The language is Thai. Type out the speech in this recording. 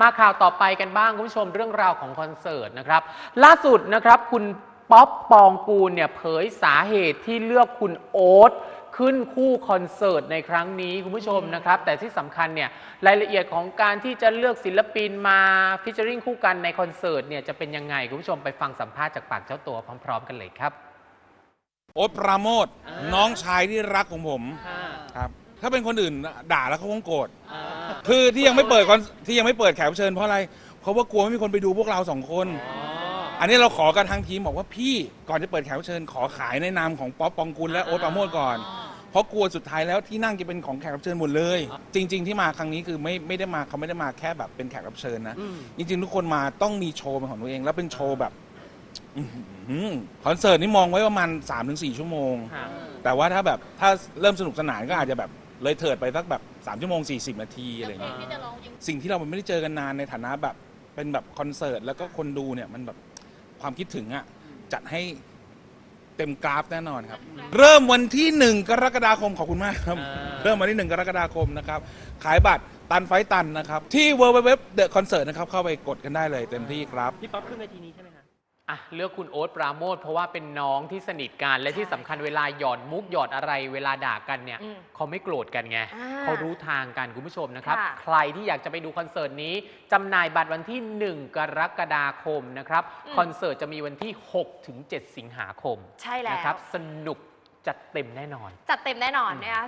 มาข่าวต่อไปกันบ้างคุณผู้ชมเรื่องราวของคอนเสิร์ตนะครับ ล่าสุดนะครับคุณป๊อปปองกูลเนี่ยเผยสาเหตุที่เลือกคุณโอ๊ตขึ้นคู่คอนเสิร์ตในครั้งนี้คุณผู้ชมนะครับ แต่ที่สำคัญเนี่ยรายละเอียดของการที่จะเลือกศิลปินมาฟิชเชอริงคู่กันในคอนเสิร์ตเนี่ยจะเป็นยังไงคุณผู้ชมไปฟังสัมภาษณ์จากปากเจ้าตัวพร้อม ๆ กันเลยครับ โอ๊ตปราโมทน้องชายที่รักของผมครับ ถ้าเป็นคนอื่นด่าแล้วเขาคงโกรธคือที่ยังไม่เปิดคอนที่ยังไม่เปิดแขกรับเชิญเพราะอะไรเพราะว่ากลัวไม่มีคนไปดูพวกเราสองคน อันนี้เราขอกันทางทีมบอกว่าพี่ก่อนจะเปิดแขกรับเชิญขอขายในนามของป๊อปปองกุลและโอ๊ตปราโมทก่อน เพราะกลัวสุดท้ายแล้วที่นั่งจะเป็นของแขกรับเชิญหมดเลย จริง ๆ ที่มาครั้งนี้คือไม่ไม่ได้มาเขาไม่ได้มาแค่แบบเป็นแขกรับเชิญนะจริงๆทุกคนมาต้องมีโชว์เป็นของตัวเอง แล้วเป็นโชว์แบบอื้อหือคอนเสิร์ตนี่มองไว้ประมาณ3-4ชั่วโมง แต่ว่าถ้าแบบถ้าเริ่มสนุกสนานก็อาจจะแบบ เลยเถิดไปสักแบบ3ชั่วโมง 40 นาทีอะไรอย่างเงี้ยสิ่งที่เราไม่ได้เจอกันนานในฐานะแบบเป็นแบบคอนเสิร์ตแล้วก็คนดูเนี่ยมันแบบความคิดถึงอะจัดให้เต็มกราฟแน่นอนครับ เริ่มวันที่ 1 กรกฎาคมขอบคุณมากครับอ่าเริ่มวันที่ 1 กรกฎาคมนะครับ ขายบัตรตันไฟตันนะครับ ที่ w w w The Concert นะครับ เข้าไปกดกันได้เลยเต็มที่ครับ พี่ป๊อปขึ้นเวทีนี้ใช่ไหมคะ อะเลือกคุณโอ๊ตปราโมทเพราะว่าเป็นน้องที่สนิทกันและที่สำคัญเวลาหยอดมุกหยอดอะไรเวลาด่ากันเนี่ยอืมเขาไม่โกรธกันไงอ่าเขารู้ทางกันคุณผู้ชมนะครับ ค่ะ ใครที่อยากจะไปดูคอนเสิร์ตนี้จำหน่ายบัตรวันที่ 1 กรกฎาคมนะครับอืมคอนเสิร์ตจะมีวันที่6ถึง7สิงหาคมใช่แล้ว นะครับสนุกจัดเต็มแน่นอน จัดเต็มแน่นอนนะคะ